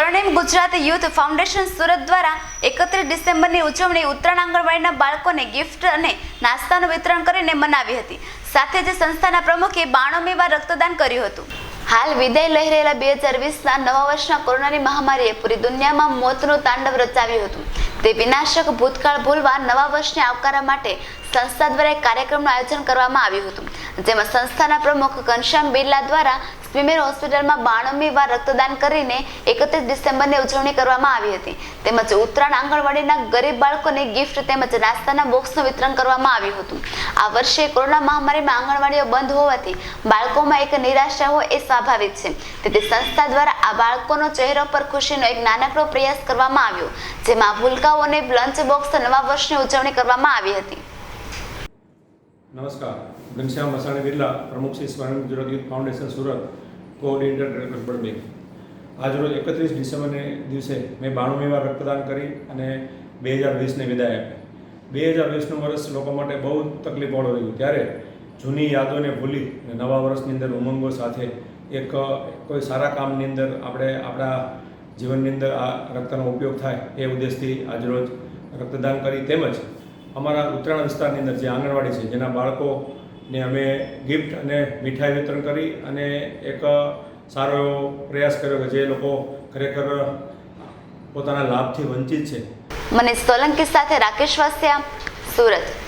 સ્વર્ણિમ Gujarat youth foundation Surat દ્વારા એકત્રીસ ડિસેમ્બરની ઉજવણી ઉત્તરાયણ આંગણવાડીના બાળકોને ગિફ્ટ અને નાસ્તાનું વિતરણ કરીને મનાવી હતી. સાથે જ સંસ્થાના પ્રમુખે બાણુમી વાર રક્તદાન કર્યું હતું. હાલ વિદાય લઈ રહેલા બે હજાર વીસના નવા વર્ષના કોરોનાની મહામારીએ પૂરી દુનિયામાં મોતનું તાંડવ રચાવ્યું હતું. તે વિનાશક ભૂતકાળ ભૂલવા નવા વર્ષને આવકારવા માટે સંસ્થા દ્વારા એક કાર્યક્રમનું આયોજન કરવામાં આવ્યું હતું. જેમાં સંસ્થાના પ્રમુખ ઘનશ્યામ બિરલા દ્વારા સ્વિમેર હોસ્પિટલમાં બાણમી વાર રક્તદાન કરીને એકત્રીસ ડિસેમ્બરની ઉજવણી કરવામાં આવી હતી. તેમજ ઉત્તરાયણ આંગણવાડીના ગરીબ બાળકોને ગિફ્ટ તેમજ નાસ્તાના બોક્સનું વિતરણ કરવામાં આવ્યું હતું. આ વર્ષે કોરોના મહામારીમાં આંગણવાડીઓ બંધ હોવાથી બાળકોમાં એક નિરાશા હોય એ સ્વાભાવિક છે. તેથી સંસ્થા દ્વારા આ બાળકોનો ચહેરો પર ખુશીનો એક નાનકડો પ્રયાસ કરવામાં આવ્યો, જેમાં ભૂલકાઓને લંચ બોક્સ નવા વર્ષની ઉજવણી કરવામાં આવી હતી. નમસ્કાર. ઘનશ્યામ મસાણી બિરલા, પ્રમુખ Shri Swarna Gujarat foundation, Surat coordinator director bank આજરોજ એકત્રીસ ડિસેમ્બરને દિવસે મેં બાણુમી વાર રક્તદાન કરી અને બે હજાર વીસને વિદાય આપી. બે હજાર વીસનું વર્ષ લોકો માટે બહુ તકલીફવાળું રહ્યું. ત્યારે જૂની યાદોને ભૂલી અને નવા વર્ષની અંદર ઉમંગો સાથે એક, કોઈ સારા કામની અંદર આપણે આપણા જીવનની અંદર આ રક્તનો ઉપયોગ થાય એ ઉદ્દેશથી આજરોજ રક્તદાન કરી. તેમજ અમારા ઉત્તરાયણ વિસ્તારની અંદર જે આંગણવાડી છે, જેના બાળકોને અમે ગિફ્ટ અને મીઠાઈ વિતરણ કરી અને એક સારો એવો પ્રયાસ કર્યો કે જે લોકો ખરેખર પોતાના લાભથી વંચિત છે. મને સોલંકી સાથે રાકેશ વાસ્યા, સુરત.